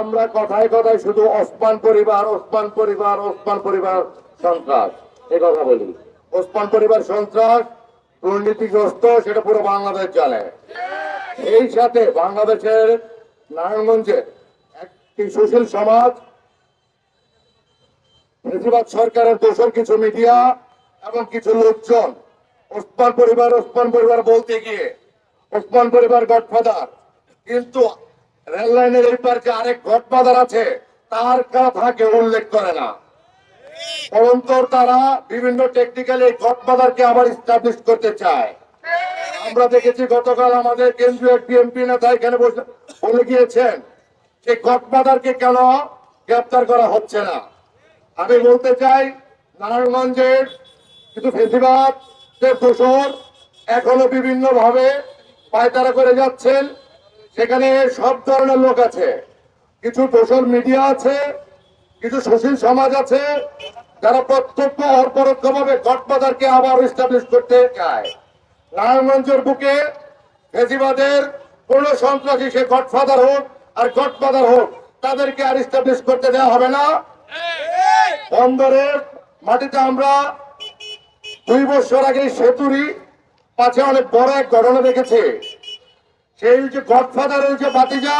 আমরা কথায় কথায় শুধু ওসমান পরিবার ওসমান পরিবার ওসমান পরিবার সন্ত্রাস এই কথা বলি। ওসমান পরিবার সন্ত্রাস, দুর্নীতিগ্রস্ত, সেটা পুরো বাংলাদেশ জানে। এই সাথে বাংলাদেশের নারায়ণগঞ্জের একটি সুশীল সমাজ বেশিরভাগ সরকারের দোষর কিছু মিডিয়া এবং কিছু লোকজন, ওসমান পরিবার ওসমান পরিবার বলতে গিয়ে, ওসমান পরিবার গডফাদার। কিন্তু রেল লাইনের এই যে আরেক গডফাদার আছে, তার কথা কেউ উল্লেখ করে না। পরন্তু তারা বিভিন্ন টেকনিক্যালি এই গডফাদারকে আবার স্টাবলিশ করতে চায়। আমরা দেখেছি গতকাল আমাদের কেন্দ্রীয় বিএনপি নেতা এখানে বসে বলে গিয়েছেন যে গডফাদারকে কেন গ্রেপ্তার করা হচ্ছে না। আমি বলতে চাই, নারায়ণগঞ্জের কিছু ফেসিবাদ দোষর এখনও বিভিন্ন ভাবে পায়তারা করে যাচ্ছেন। সেখানে সব ধরনের লোক আছে। কিছু দোষর মিডিয়া আছে, কিছু সুশীল সমাজ আছে, যারা প্রত্যক্ষ অপরোক্ষ ভাবে গডফাদারকে আবার ইস্টাবলিশ করতে চায়। নারায়ণগঞ্জের বুকে ফেসিবাদের কোন সন্ত্রাসী, সে গডফাদার হোক আর গডফাদার হোক, তাদেরকে আর ইস্টাবলিশ করতে দেওয়া হবে না। বন্দরের মাটিতে আমরা দুই বছর আগে সেতুরি পাশে অনেক বড় এক ঘটনা দেখেছি। সেই যে গডফাদারের যে বাতিজা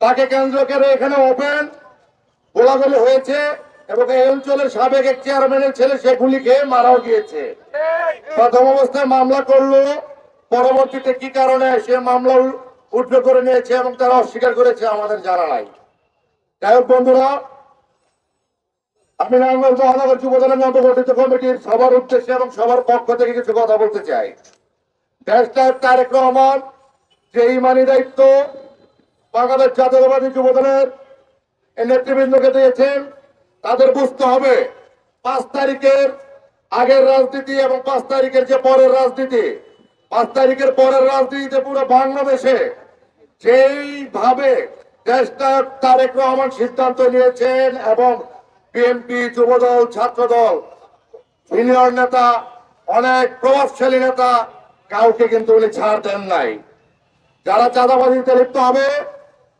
তাকে কেন্দ্র করে এখানে ওপেন গোলাগুলি হয়েছে এবং এই অঞ্চলের সাবেক এক চেয়ারম্যানের ছেলে, সে গুলি খেয়ে মারাও গিয়েছে। প্রথম অবস্থায় মামলা করল। পরবর্তীতে কি কারণে সে মামলা উ- করে নিয়েছে এবং তারা অস্বীকার করেছে আমাদের জানা নাই। যাই হোক বন্ধুরা, আমি নারায়ণগঞ্জ মহানগর যুবদলের নবগঠিত কমিটির সবার উদ্দেশ্যে এবং সবার পক্ষ থেকে কিছু কথা বলতে চাই। দেশটার তারেক রহমান, যে ইমানি দায়িত্ব বাংলাদেশ জাতীয়তাবাদী যুবদলের নেতৃবৃন্দকে দিয়েছেন, তাদের বুঝতে হবে পাঁচ তারিখের আগের রাজনীতি এবং পাঁচ তারিখের যে পরের রাজনীতি, পাঁচ তারিখের পরের রাজনীতিতে পুরো বাংলাদেশে যেইভাবে দেশটা তারেক রহমান সিদ্ধান্ত নিয়েছেন এবং বিএনপি যুবদল, ছাত্রদল, সিনিয়র নেতা, অনেক প্রভাবশালী নেতা, কাউকে কিন্তু উনি ছাড় দেন নাই। যারা চাঁদাবাজিতে লিপ্ত হবে,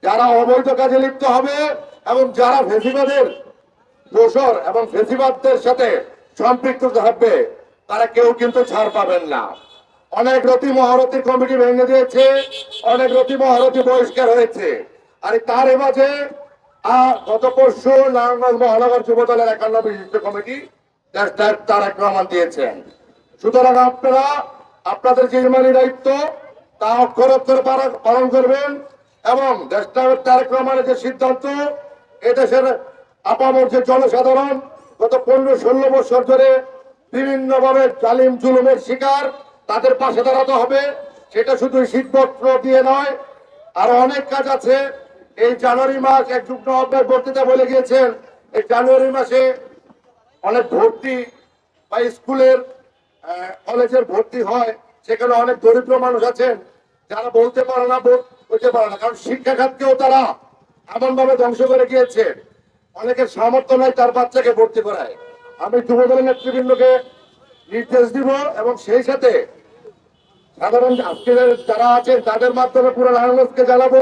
যারা অবৈধ কাজে লিপ্ত হবে এবং যারা ফেসিবাদের দোষর এবং ফেসিবাদদের সাথে সম্পৃক্ত থাকবে তারা কেউ কিন্তু ছাড় পাবেন না। অনেক রতি মহারথী কমিটি ভেঙে দিয়েছে, অনেক রতি মহারথী বহিষ্কার হয়েছে। আর তার মাঝে গত পরশু নারায়ণগঞ্জ মহানগর যুবদলের একান্ন বিশিষ্ট কমিটি তারেক রহমান দিয়েছেন। সুতরাং আপনারা, আপনাদের যে ইমানি দায়িত্ব, তা অক্ষর পালন করবেন এবং দেশটার তারেক রহমানের যে সিদ্ধান্ত এদেশের আপামর যে জনসাধারণ গত পনেরো ষোলো বছর ধরে বিভিন্ন ভাবে জালিম জুলুমের শিকার তাদের পাশে দাঁড়াতে হবে। সেটা শুধু শীতপত্র দিয়ে নয়, আর অনেক কাজ আছে। এই জানুয়ারি মাস এক যুগ্ম অভ্যাস বক্তৃতা বলে গিয়েছেন। এই জানুয়ারি মাসে অনেক ভর্তি বা স্কুলের কলেজের ভর্তি হয়। সেখানে অনেক দরিদ্র মানুষ আছেন। যারা বলতে পারে না বল- বলতে পারে না। কারণ শিক্ষা খাতকেও তারা এমন ভাবে ধ্বংস করে গিয়েছে অনেকের সামর্থ্য নাই তার বাচ্চাকে ভর্তি করায়। আমি যুবদলের নেতৃবৃন্দকে নির্দেশ দিব এবং সেই সাথে সাধারণ আজকে যারা আছেন, তাদের মাধ্যমে পুরো নারায়ণগঞ্জকে জানাব।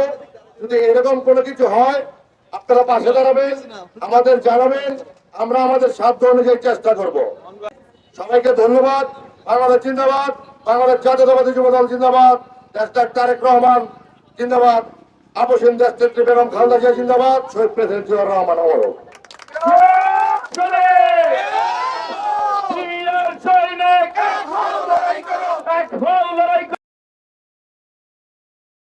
যদি এরকম কোনো কিছু হয়, আপনারা পাশে দাঁড়াবেন, আমাদের জানাবেন, আমরা আমাদের সাধ্য অনুযায়ী চেষ্টা করব। সবাইকে ধন্যবাদ। বাংলাদেশ জিন্দাবাদ। বাংলাদেশ জাতীয়তাবাদী যুবদল জিন্দাবাদ। তারেক রহমান জিন্দাবাদ। আপসীন দেশ বেগম খালদা জিয়া জিন্দাবাদ শহীদ প্রেসিডেন্ট রহমান অমর হোক। চলে